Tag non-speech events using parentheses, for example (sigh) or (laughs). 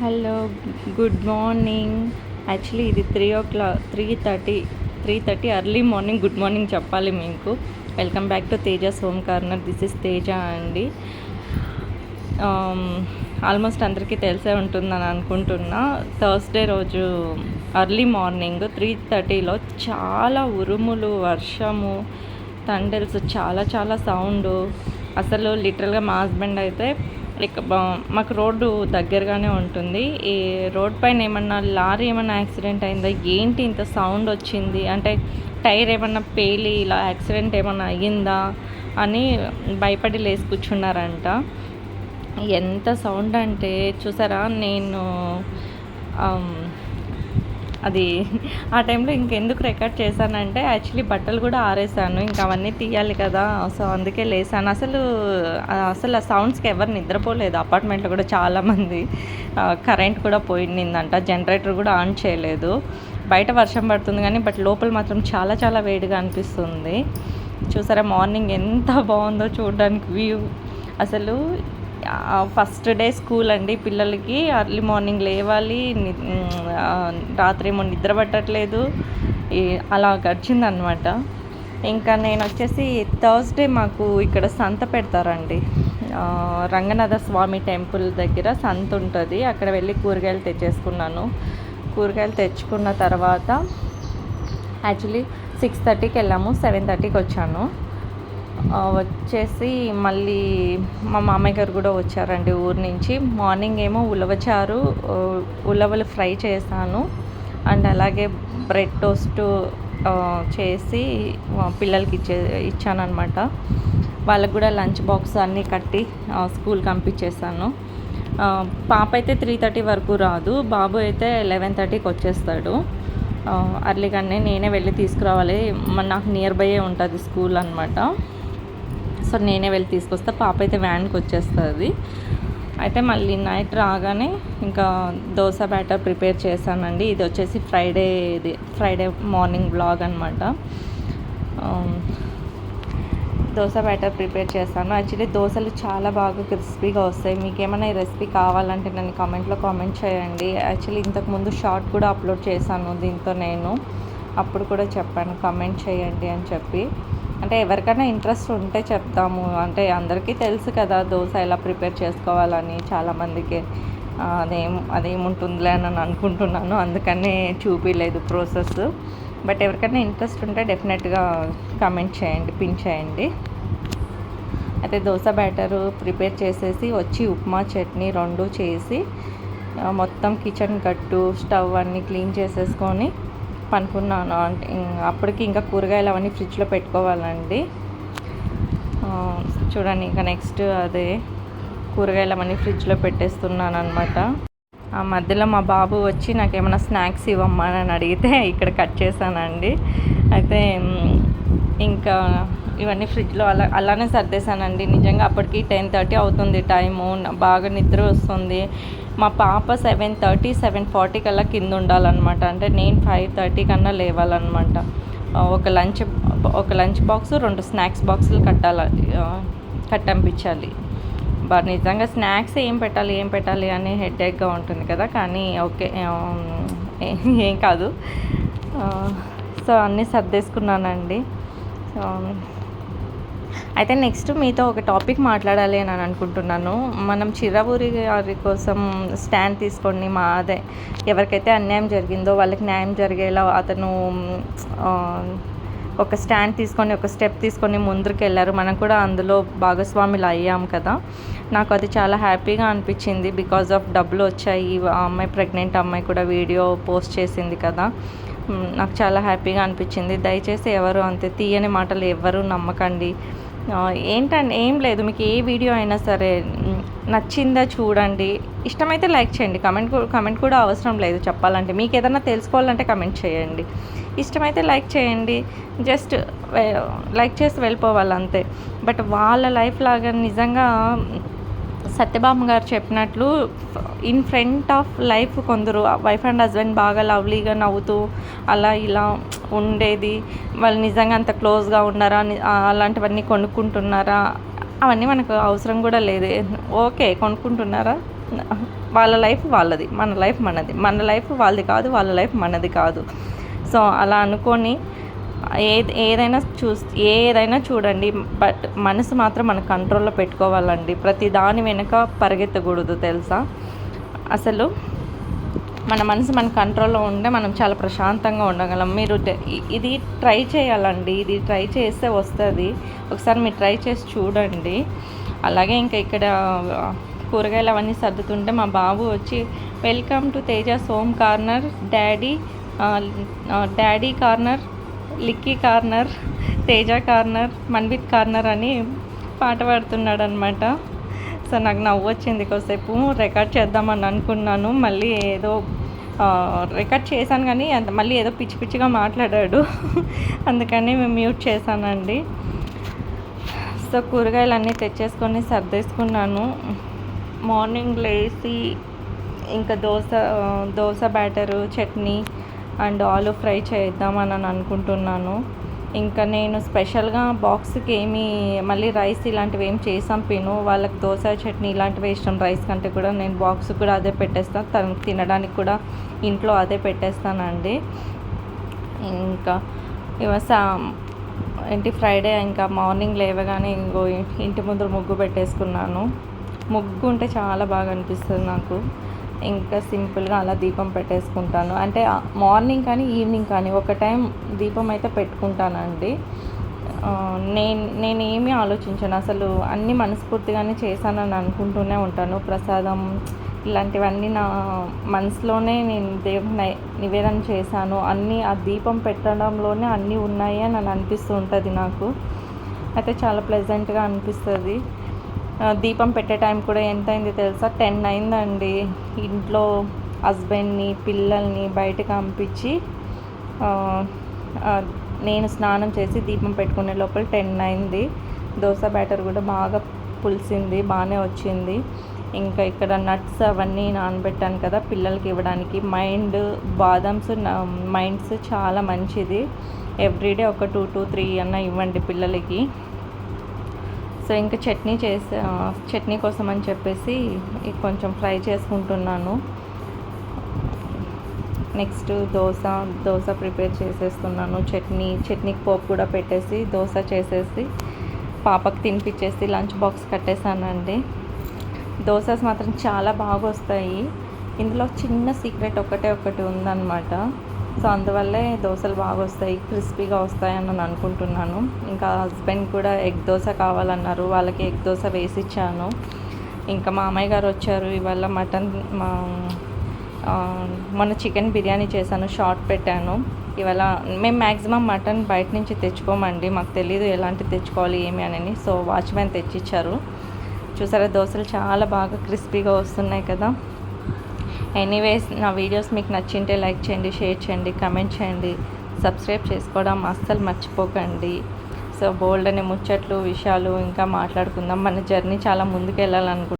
Hello good morning. Actually ఇది three o'clock three thirty three thirty early morning good morning చెప్పాలి మీకు. Welcome back to Teja home corner. This is Teja అండి. Almost అందరికీ తెలిసే ఉంటుందని అనుకుంటున్నా. థర్స్డే రోజు అర్లీ మార్నింగ్ త్రీ థర్టీలో చాలా ఉరుములు వర్షము తండెల్స్ చాలా చాలా సౌండ్. అసలు లిటరల్గా మా హస్బెండ్ అయితే లైక్ మాకు రోడ్డు దగ్గరగానే ఉంటుంది. ఈ రోడ్ పైన ఏమన్నా లారీ ఏమన్నా యాక్సిడెంట్ అయిందా? ఏంటి ఇంత సౌండ్ వచ్చింది? అంటే టైర్ ఏమన్నా పేలి ఇలా యాక్సిడెంట్ ఏమన్నా అయ్యిందా? అని భయపడి లేచి కూర్చున్నారంట. ఎంత సౌండ్ అంటే చూసారా? నేను అది ఆ టైంలో ఇంకెందుకు రికార్డ్ చేశానంటే యాక్చువల్లీ బట్టలు కూడా ఆరేసాను ఇంకా అవన్నీ తీయాలి కదా. సో అందుకే లేసాను. అసలు అసలు ఆ సౌండ్స్కి ఎవరు నిద్రపోలేదు. అపార్ట్మెంట్లో కూడా చాలామంది కరెంట్ కూడా పోయిందంట. జనరేటర్ కూడా ఆన్ చేయలేదు. బయట వర్షం పడుతుంది కానీ బట్ లోపల మాత్రం చాలా చాలా వేడిగా అనిపిస్తుంది. చూసారా మార్నింగ్ ఎంత బాగుందో చూడడానికి వ్యూ అసలు ఫస్ట్ డే స్కూల్ అండి పిల్లలకి. అర్లీ మార్నింగ్ లేవాలి. రాత్రి ఏమో నిద్ర పట్టట్లేదు. అలా గడిచిందనమాట ఇంకా నేను వచ్చేసి థర్స్డే మాకు ఇక్కడ సంత పెడతారండి. రంగనాథ స్వామి టెంపుల్ దగ్గర సంత ఉంటుంది. అక్కడ వెళ్ళి కూరగాయలు తెచ్చేసుకున్నాను. కూరగాయలు తెచ్చుకున్న తర్వాత యాక్చువల్లీ సిక్స్ థర్టీకి వెళ్ళాము. సెవెన్ థర్టీకి వచ్చాను. వచ్చేసి మళ్ళీ మా మామయ్య గారు కూడా వచ్చారండి ఊరు నుంచి. మార్నింగ్ ఏమో ఉలవచారు ఉలవలు ఫ్రై చేశాను. అండ్ అలాగే బ్రెడ్ టోస్ట్ చేసి పిల్లలకి ఇచ్చే ఇచ్చానమాట వాళ్ళకు కూడా లంచ్ బాక్స్ అన్నీ కట్టి స్కూల్కి పంపించేసాను పాప అయితే త్రీ థర్టీ వరకు రాదు. బాబు అయితే లెవెన్ థర్టీకి వచ్చేస్తాడు. అర్లీగానే నేనే వెళ్ళి తీసుకురావాలి. నాకు నియర్ బైయే ఉంటుంది స్కూల్ అనమాట సో నేనే వెళ్ళి తీసుకొస్తా. పాప అయితే వ్యాన్కి వచ్చేస్తుంది. అయితే మళ్ళీ నైట్ రాగానే ఇంకా దోశ బ్యాటర్ ప్రిపేర్ చేశానండి. ఇది వచ్చేసి ఫ్రైడే ఇది ఫ్రైడే మార్నింగ్ బ్లాగ్ అనమాట దోశ బ్యాటర్ ప్రిపేర్ చేశాను. యాక్చువల్లీ దోశలు చాలా బాగా క్రిస్పీగా వస్తాయి. మీకు ఏమైనా ఈ రెసిపీ కావాలంటే నన్ను కామెంట్లో కామెంట్ చేయండి. యాక్చువల్లీ ఇంతకుముందు షార్ట్ కూడా అప్లోడ్ చేశాను దీంతో నేను. అప్పుడు కూడా చెప్పాను కామెంట్ చేయండి అని చెప్పి. అంటే ఎవరికైనా ఇంట్రెస్ట్ ఉంటే చెప్తాము. అంటే అందరికీ తెలుసు కదా దోశ ఎలా ప్రిపేర్ చేసుకోవాలని చాలామందికి అదేం అదేముంటుందిలే అని అనుకుంటున్నాను. అందుకనే చూపించలేదు ప్రాసెస్. బట్ ఎవరికైనా ఇంట్రెస్ట్ ఉంటే డెఫినెట్గా కమెంట్ చేయండి పిన్ చేయండి. అయితే దోశ బ్యాటరు ప్రిపేర్ చేసేసి వచ్చి ఉప్మా చట్నీ రెండు చేసి మొత్తం కిచెన్ కట్టు స్టవ్ అన్నీ క్లీన్ చేసేసుకొని పనుకున్నాను. అంటే అప్పటికి ఇంకా కూరగాయలు అవన్నీ ఫ్రిడ్జ్లో పెట్టుకోవాలండి. చూడండి ఇంకా నెక్స్ట్ అదే కూరగాయలు అవన్నీ ఫ్రిడ్జ్లో పెట్టేస్తున్నాను అనమాట ఆ మధ్యలో మా బాబు వచ్చి నాకు ఏమైనా స్నాక్స్ ఇవ్వమ్మా అని అడిగితే ఇక్కడ కట్ చేశానండి. అయితే ఇంకా ఇవన్నీ ఫ్రిడ్జ్లో అలా అలానే సర్దేశానండి. నిజంగా అప్పటికి టెన్ థర్టీ అవుతుంది టైము. బాగా నిద్ర వస్తుంది. మా పాప సెవెన్ థర్టీ సెవెన్ ఫార్టీ కల్లా కింద ఉండాలన్నమాట. అంటే నేను ఫైవ్ థర్టీ కన్నా లేవాలన్నమాట. ఒక లంచ్ ఒక లంచ్ బాక్స్ రెండు స్నాక్స్ బాక్సులు కట్టాలి కట్టంపించాలి. బట్ నిజంగా స్నాక్స్ ఏం పెట్టాలి ఏం పెట్టాలి అని హెడేక్గా ఉంటుంది కదా. కానీ ఓకే ఏం కాదు. సో అన్నీ సర్దేసుకున్నానండి. సో అయితే నెక్స్ట్ మీతో ఒక టాపిక్ మాట్లాడాలి అని అనుకుంటున్నాను. మనం చిరవూరి గారి కోసం స్టాండ్ తీసుకోండి మా అదే ఎవరికైతే అన్యాయం జరిగిందో వాళ్ళకి న్యాయం జరిగేలా అతను ఒక స్టాండ్ తీసుకొని ఒక స్టెప్ తీసుకొని ముందుకు వెళ్ళారు. మనం కూడా అందులో భాగస్వాములు అయ్యాం కదా. నాకు అది చాలా హ్యాపీగా అనిపించింది. బికాజ్ ఆఫ్ డబ్బులు వచ్చాయి. ఆ అమ్మాయి ప్రెగ్నెంట్ అమ్మాయి కూడా వీడియో పోస్ట్ చేసింది కదా. నాకు చాలా హ్యాపీగా అనిపించింది. దయచేసి ఎవరు అంతే తీయని మాటలు ఎవరు నమ్మకండి. ఏంటంటే ఏం లేదు మీకు ఏ వీడియో అయినా సరే నచ్చిందా చూడండి. ఇష్టమైతే లైక్ చేయండి కమెంట్ కమెంట్ కూడా అవసరం లేదు చెప్పాలంటే. మీకు ఏదైనా తెలుసుకోవాలంటే కమెంట్ చేయండి. ఇష్టమైతే లైక్ చేయండి జస్ట్ లైక్ చేసి వెళ్ళిపోవాలి అంతే బట్ వాళ్ళ లైఫ్ లాగా నిజంగా సత్యభామ గారు చెప్పినట్లు ఇన్ ఫ్రంట్ ఆఫ్ లైఫ్ కొందరు వైఫ్ అండ్ హస్బెండ్ బాగా లవ్లీగా నవ్వుతూ అలా ఇలా ఉండేది. వాళ్ళు నిజంగా అంత క్లోజ్గా ఉన్నారా? అలాంటివన్నీ కొనుక్కుంటున్నారా? అవన్నీ మనకు అవసరం కూడా లేదు. ఓకే కొనుక్కుంటున్నారా? వాళ్ళ లైఫ్ వాళ్ళది మన లైఫ్ మనది. మన లైఫ్ వాళ్ళది కాదు వాళ్ళ లైఫ్ మనది కాదు. సో అలా అనుకొని ఏ ఏదైనా చూస్ ఏదైనా చూడండి బట్ మనసు మాత్రం మన కంట్రోల్లో పెట్టుకోవాలండి. ప్రతి దాని వెనుక పరిగెత్తకూడదు తెలుసా? అసలు మన మనసు మన కంట్రోల్లో ఉంటే మనం చాలా ప్రశాంతంగా ఉండగలం. మీరు ఇది ట్రై చేయాలండి. ఇది ట్రై చేస్తే వస్తుంది. ఒకసారి మీరు ట్రై చేసి చూడండి. అలాగే ఇంకా ఇక్కడ కూరగాయలు అవన్నీ సర్దుతుంటే మా బాబు వచ్చి welcome to Teja home corner. Daddy daddy corner లిక్కీ corner Teja corner Manvith corner అని పాట పాడుతున్నాడు అనమాట సో నాకు నవ్వు వచ్చింది కొద్దిసేపు. రికార్డ్ చేద్దామని అనుకున్నాను. మళ్ళీ ఏదో రికార్డ్ చేశాను కానీ అంత మళ్ళీ ఏదో పిచ్చి పిచ్చిగా మాట్లాడాడు. (laughs) అందుకని మేము మ్యూట్ చేశానండి. సో కూరగాయలు అన్నీ తెచ్చేసుకొని సర్దేసుకున్నాను. మార్నింగ్ లేచి ఇంకా dosa dosa batter chutney and aloo fry చేద్దామని అనుకుంటున్నాను. ఇంకా నేను స్పెషల్గా బాక్స్కి ఏమి మళ్ళీ రైస్ ఇలాంటివి ఏం చేసాం పిను. వాళ్ళకి దోశ చట్నీ ఇలాంటివి ఇష్టం. రైస్ కంటే కూడా నేను బాక్స్ కూడా అదే పెట్టేస్తాను తను తినడానికి కూడా ఇంట్లో అదే పెట్టేస్తానండి. ఇంకా ఇవసా ఏంటి ఫ్రైడే ఇంకా మార్నింగ్ లేవగానే ఇంకో ఇంటి ముందు ముగ్గు పెట్టేసుకున్నాను. ముగ్గు ఉంటే చాలా బాగా అనిపిస్తుంది నాకు. ఇంకా సింపుల్గా అలా దీపం పెట్టేసుకుంటాను. అంటే మార్నింగ్ కానీ ఈవినింగ్ కానీ ఒక టైం దీపం అయితే పెట్టుకుంటానండి. నేను నేను ఆలోచించాను. అసలు అన్నీ మనస్ఫూర్తిగానే చేశానని అనుకుంటూనే ఉంటాను. ప్రసాదం ఇలాంటివన్నీ నా మనసులోనే నేను దేవుని నివేదన చేశాను. అన్నీ ఆ దీపం పెట్టడంలోనే అన్నీ ఉన్నాయి అని అనిపిస్తూ ఉంటుంది నాకు. అయితే చాలా ప్లెజెంట్గా అనిపిస్తుంది. దీపం పెట్టే టైం కూడా ఎంత అయింది తెలుసా? టెన్ అయిందండి. ఇంట్లో హస్బెండ్ని పిల్లల్ని బయటకు పంపించి నేను స్నానం చేసి దీపం పెట్టుకునే లోపల టెన్ అయింది. దోశ బ్యాటర్ కూడా బాగా పులిసింది బాగానే వచ్చింది. ఇంకా ఇక్కడ నట్స్ అవన్నీ నానబెట్టాను కదా పిల్లలకి ఇవ్వడానికి. మైండ్ బాదమ్స్ మైండ్స్ చాలా మంచిది. ఎవ్రీడే ఒక టూ టూ త్రీ అన్న ఇవ్వండి పిల్లలకి. సో ఇంకా చట్నీ చేసే చట్నీ కోసం అని చెప్పేసి కొంచెం ఫ్రై చేసుకుంటున్నాను. నెక్స్ట్ దోశ దోశ ప్రిపేర్ చేసేస్తున్నాను. చట్నీ చట్నీకి పోపు కూడా పెట్టేసి దోశ చేసేసి పాపకు తినిపించేసి లంచ్ బాక్స్ కట్టేసానండి దోశస్ మాత్రం చాలా బాగా వస్తాయి ఇందులో చిన్న సీక్రెట్ ఒకటే ఒకటి ఉందన్నమాట. సో అందువల్లే దోశలు బాగా వస్తాయి క్రిస్పీగా వస్తాయని నేను అనుకుంటున్నాను. ఇంకా హస్బెండ్ కూడా ఎగ్ దోశ కావాలన్నారు వాళ్ళకి ఎగ్ దోశ వేసి ఇచ్చాను ఇంకా మా అమ్మాయి గారు వచ్చారు ఇవాళ మటన్ మా మొన్న చికెన్ బిర్యానీ చేశాను షార్ట్ పెట్టాను. ఇవాళ మేము మ్యాక్సిమం మటన్ బయట నుంచి తెచ్చుకోమండి మాకు తెలీదు ఎలాంటి తెచ్చుకోవాలి ఏమి అని సో వాచ్మెన్ తెచ్చిచ్చారు. చూసారా దోశలు చాలా బాగా క్రిస్పీగా వస్తున్నాయి కదా. ఎనీవేస్ నా వీడియోస్ మీకు నచ్చింటే లైక్ చేయండి షేర్ చేయండి కమెంట్ చేయండి. సబ్స్క్రైబ్ చేసుకోవడం అస్సలు మర్చిపోకండి. సో బోల్డ్ అనే ముచ్చట్లు విషయాలు ఇంకా మాట్లాడుకుందాం. మన జర్నీ చాలా ముందుకు వెళ్ళాలనుకుంటున్నాం